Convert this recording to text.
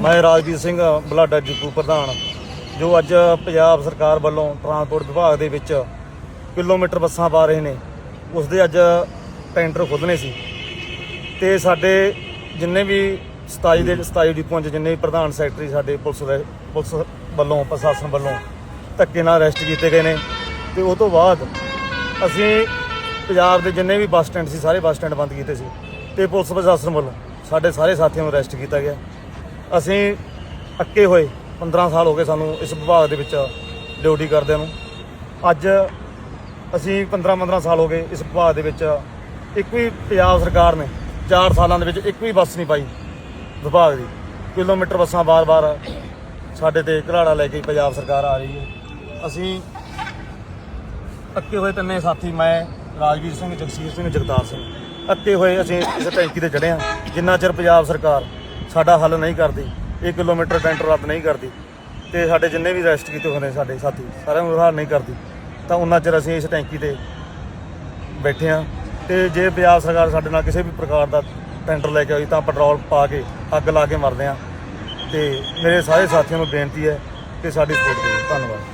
ਮੈਂ ਰਾਜਵੀਰ ਸਿੰਘ ਬਲਾਡਾ ਡਿਪੂ ਪ੍ਰਧਾਨ, ਜੋ ਅੱਜ ਪੰਜਾਬ ਸਰਕਾਰ ਵੱਲੋਂ ਟਰਾਂਸਪੋਰਟ ਵਿਭਾਗ ਦੇ ਵਿੱਚ ਕਿਲੋਮੀਟਰ ਬੱਸਾਂ ਪਾ ਰਹੇ ਨੇ ਉਸ ਦੇ ਅੱਜ ਟੈਂਡਰ ਖੁੱਲ੍ਹਣੇ ਸੀ। ਤੇ ਸਾਡੇ ਜਿੰਨੇ ਵੀ 27 ਦੇ 27 ਡਿਪੂਆਂ 'ਚ ਜਿੰਨੇ ਵੀ ਪ੍ਰਧਾਨ ਸੈਕਟਰੀ ਸਾਡੇ ਪੁਲਿਸ ਦੇ- ਪੁਲਿਸ ਵੱਲੋਂ, ਪ੍ਰਸ਼ਾਸਨ ਵੱਲੋਂ ਧੱਕੇ ਨਾਲ ਅਰੈਸਟ ਕੀਤੇ ਗਏ ਨੇ, ਤੇ ਉਹ ਤੋਂ ਬਾਅਦ ਅਸੀਂ ਪੰਜਾਬ ਦੇ ਜਿੰਨੇ ਵੀ ਬੱਸ ਸਟੈਂਡ ਸੀ, ਸਾਰੇ ਬੱਸ ਸਟੈਂਡ ਬੰਦ ਕੀਤੇ ਸੀ। ਤੇ ਪੁਲਿਸ ਪ੍ਰਸ਼ਾਸਨ ਵੱਲੋਂ ਸਾਡੇ ਸਾਰੇ ਸਾਥੀਆਂ ਨੂੰ ਅਰੈਸਟ ਕੀਤਾ ਗਿਆ। ਅਸੀਂ ਅੱਕੇ ਹੋਏ 15 ਸਾਲ ਹੋ ਗਏ ਸਾਨੂੰ ਇਸ ਵਿਭਾਗ ਦੇ ਵਿੱਚ ਡਿਊਟੀ ਕਰਦਿਆਂ ਨੂੰ। ਅੱਜ ਅਸੀਂ 15 15 ਸਾਲ ਹੋ ਗਏ ਇਸ ਵਿਭਾਗ ਦੇ ਵਿੱਚ। ਇੱਕ ਵੀ ਪੰਜਾਬ ਸਰਕਾਰ ਨੇ 4 ਸਾਲਾਂ ਦੇ ਵਿੱਚ ਇੱਕ ਵੀ ਬੱਸ ਨਹੀਂ ਪਾਈ ਵਿਭਾਗ ਦੀ। ਕਿਲੋਮੀਟਰ ਬੱਸਾਂ ਬਾਰ-ਬਾਰ ਸਾਡੇ ਤੇ ਘਰਾੜਾ ਲੈ ਕੇ ਪੰਜਾਬ ਸਰਕਾਰ ਆ ਰਹੀ ਹੈ। ਅਸੀਂ ਅੱਕੇ ਹੋਏ ਤਿੰਨੇ ਸਾਥੀ, ਮੈਂ, ਰਾਜਵੀਰ ਸਿੰਘ, ਜਗਸੀਰ ਸਿੰਘ, ਜਗਤਾਰ ਸਿੰਘ। ਅੱਕੇ ਹੋਏ ਅਸੀਂ ਇਸ ਟੈਂਕੀ ਤੇ ਚੜ੍ਹੇ ਹਾਂ। ਜਿੰਨਾ ਚਿਰ ਪੰਜਾਬ ਸਰਕਾਰ ਸਾਡਾ ਹੱਲ ਨਹੀਂ ਕਰਦੀ 1 ਕਿਲੋਮੀਟਰ ਟੈਂਡਰ ਰੱਦ ਨਹੀਂ ਕਰਦੀ ਤੇ ਸਾਡੇ ਜਿੰਨੇ ਵੀ ਰੈਸਟ ਕੀਤੇ ਹੋਏ ਨੇ ਸਾਡੇ ਸਾਥੀ, ਸਾਰਿਆਂ ਨੂੰ ਹੱਲ ਨਹੀਂ ਕਰਦੀ, ਤਾਂ ਉਹਨਾਂ ਚਿਰ ਅਸੀਂ ਇਸ ਟੈਂਕੀ ਤੇ ਬੈਠੇ ਹਾਂ ਤੇ ਜੇ ਪੰਜਾਬ ਸਰਕਾਰ ਸਾਡੇ ਨਾਲ ਕਿਸੇ ਵੀ ਪ੍ਰਕਾਰ ਦਾ ਟੈਂਡਰ ਲੈ ਕੇ ਆਈ ਤਾਂ ਪੈਟਰੋਲ ਪਾ ਕੇ ਅੱਗ ਲਾ ਕੇ ਮਰਦੇ ਹਾਂ ਤੇ ਮੇਰੇ ਸਾਰੇ ਸਾਥੀਆਂ ਨੂੰ ਬੇਨਤੀ ਹੈ ਕਿ ਸਾਡੀ ਸਪੋਰਟ ਕਰੋ। ਧੰਨਵਾਦ।